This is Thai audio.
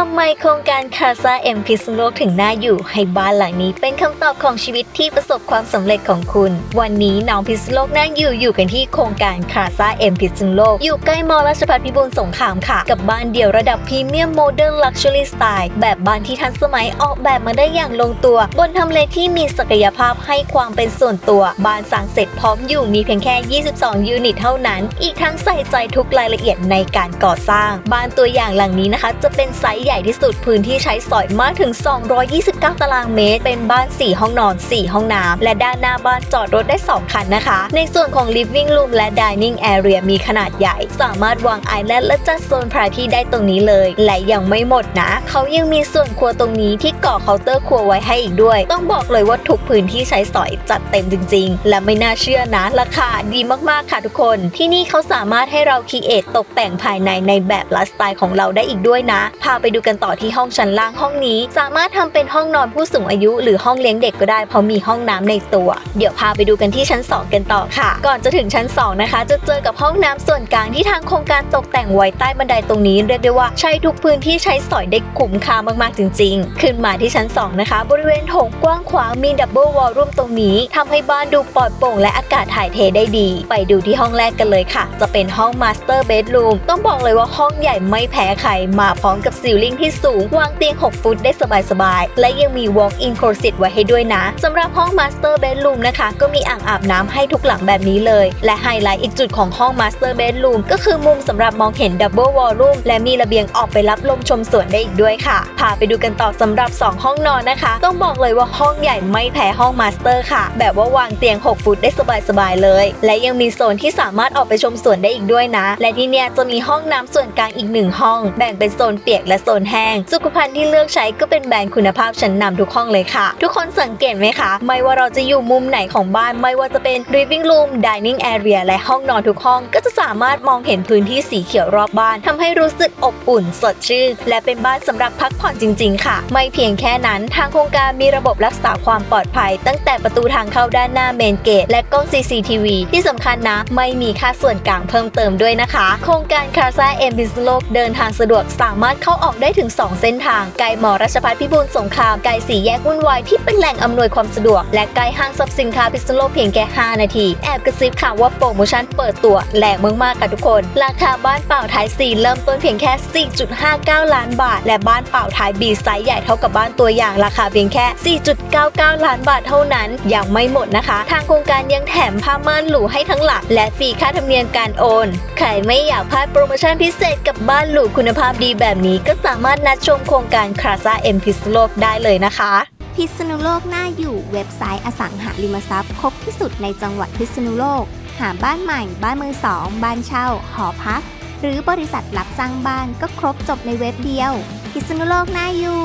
ทำไมโครงการคาซาเอ็มพิษณุโลกถึงน่าอยู่ ให้บ้านหลังนี้เป็นคำตอบของชีวิตที่ประสบความสำเร็จของคุณ วันนี้น้องพิษณุโลกน่าอยู่อยู่กันที่โครงการคาซาเอ็มพิษณุโลก อยู่ใกล้มอราชพัฒพิบูลสงครามค่ะ กับบ้านเดี่ยวระดับพรีเมียมโมเดิร์นลักชัวรี่สไตล์แบบบ้านที่ทันสมัยออกแบบมาได้อย่างลงตัว บนทำเลที่มีศักยภาพให้ความเป็นส่วนตัว บ้านสร้างเสร็จพร้อมอยู่มีเพียงแค่ 22 ยูนิตเท่านั้น อีกทั้งใส่ใจทุกรายละเอียดในการก่อสร้าง บ้านตัวอย่างหลังนี้นะคะ จะเป็นไซส์ใหญ่ที่สุดพื้นที่ใช้สอยมากถึง 229 ตารางเมตร เป็นบ้าน 4 ห้องนอน 4 ห้องน้ำและด้านหน้าบ้านจอดรถได้ 2 คันนะคะ ในส่วนของ living room และ dining area มีขนาดใหญ่ สามารถวางไอแลนด์และจัดโซนพาร์ตี้ได้ตรงนี้เลย และยังไม่หมดนะ เขายังมีส่วนครัวตรงนี้ที่ก่อเคาน์เตอร์ครัวไว้ให้อีกด้วย ต้องบอกเลยว่าทุกพื้นที่ใช้สอยจัดเต็มจริง ๆ และไม่น่าเชื่อนะ ราคาดีมากๆค่ะทุกคน ที่นี่เขาสามารถให้เราคีเอทตกแต่งภายในในแบบไลฟ์สไตล์ของเราได้อีกด้วยนะ พาไปดูกันต่อที่ห้องชั้นล่างห้องนี้ สามารถทำเป็นห้องนอนผู้สูงอายุ หรือห้องเลี้ยงเด็กก็ได้เพราะมีห้องน้ำในตัว เดี๋ยวพาไปดูกันที่ชั้น 2 กันต่อค่ะ ก่อนจะถึงชั้น 2 นะคะ จะเจอกับห้องน้ำส่วนกลางที่ทางโครงการตกแต่งไว้ใต้บันไดตรงนี้เรียกได้ว่าใช้ทุกพื้นที่ใช้สอยได้คุ้มค่ามากๆจริง ๆ ขึ้นมาที่ชั้น 2 นะคะ บริเวณโถงกว้างขวางมีดับเบิลวอลลุ่มตรงนี้ทำให้บ้านดูปลอดโปร่งและอากาศถ่ายเทได้ดี ไปดูที่ห้องแรกกันเลยค่ะ จะเป็นห้องมาสเตอร์เบดรูมต้องบอกเลยว่าห้องใหญ่ไม่แพ้ใครมาพร้อมกับซีลลิ่งที่สูง วางเตียง 6 ฟุตได้สบายๆ และยังมี walk-in closet ไว้ให้ด้วยนะสำหรับห้องมาสเตอร์เบดรูมนะคะ ก็มีอ่างอาบน้ำให้ทุกหลังแบบนี้เลย และไฮไลท์อีกจุดของห้องมาสเตอร์เบดรูมก็คือมุมสำหรับมองเห็นดับเบิลวอลลุ่มและมีระเบียงออกไปรับลมชมสวนได้อีกด้วยค่ะ พาไปดูกันต่อสำหรับ 2 ห้องนอนนะคะ ต้องบอกเลยว่าห้องใหญ่ไม่แพ้ห้องมาสเตอร์ค่ะ แบบว่าวางเตียง 6 ฟุตได้สบายๆเลย และยังมีโซนที่สามารถออกไปชมสวนได้อีกด้วยนะ และที่เนี่ยจะมีห้องน้ำส่วนกลางอีกหนึ่งห้อง แบ่งเป็นโซนเปียกและโซนแห้ง สุขภัณฑ์ที่เลือกใช้ก็เป็นแบรนด์คุณภาพชั้นนำทุกห้องเลยค่ะ ทุกคนสังเกตไหมคะ ไม่ว่าเราจะอยู่มุมไหนของบ้าน ไม่ว่าจะเป็น living room dining area และห้องนอนทุกห้อง ก็จะามารถมองเห็นพื้นที่สีเขียวรอบบ้านทำให้รู้สึกอบอุ่น สดชื่น และเป็นบ้านสำหรับพักผ่อนจริง ๆ ค่ะ ไม่เพียงแค่นั้น ทางโครงการมีระบบรักษาความปลอดภัย ตั้งแต่ประตูทางเข้าด้านหน้าเมนเกต และกล้อง CCTV ที่สำคัญนะ ไม่มีค่าส่วนกลางเพิ่มเติมด้วยนะคะ โครงการคาซาเอ็มพิษณุโลกเดินทางสะดวกสามารถเข้าออกได้ถึง 2 เส้นทางไกลหมอราชพัฒพิบูลสงครามไกลสี่แยกวุ่นวายที่เป็นแหล่งอำนวยความสะดวก และไกลห้างสรรพสินค้าพิษณุโลกเพียงแค่ 5 นาที แอบกระซิบค่ะว่าโปรโมชั่นเปิดตัวแรงมากค่ะทุกคน ราคาบ้านเปล่าท้ายซีเริ่มต้นเพียงแค่ 4.59 ล้านบาท และบ้านเปล่าท้ายบีไซส์ใหญ่เท่ากับบ้านตัวอย่างราคาเพียงแค่ 4.99 ล้านบาทเท่านั้น ยังไม่หมดนะคะ ทางโครงการยังแถมผ้าม่านหรูให้ทั้งหลัก และฟรีค่าธรรมเนียมการโอน ใครไม่อยากพลาดโปรโมชั่นพิเศษกับบ้านหรูคุณภาพดีแบบนี้ ก็สามารถนัดชมโครงการคาซาเอ็มพิษณุโลกได้เลยนะคะ พิษณุโลกน่าอยู่เว็บไซต์อสังหาริมทรัพย์ ครบที่สุดในจังหวัดพิษณุโลก หาบ้านใหม่ บ้านมือสอง บ้านเช่า หอพัก หรือบริษัทรับสร้างบ้านก็ครบจบในเว็บเดียว พิษณุโลกน่าอยู่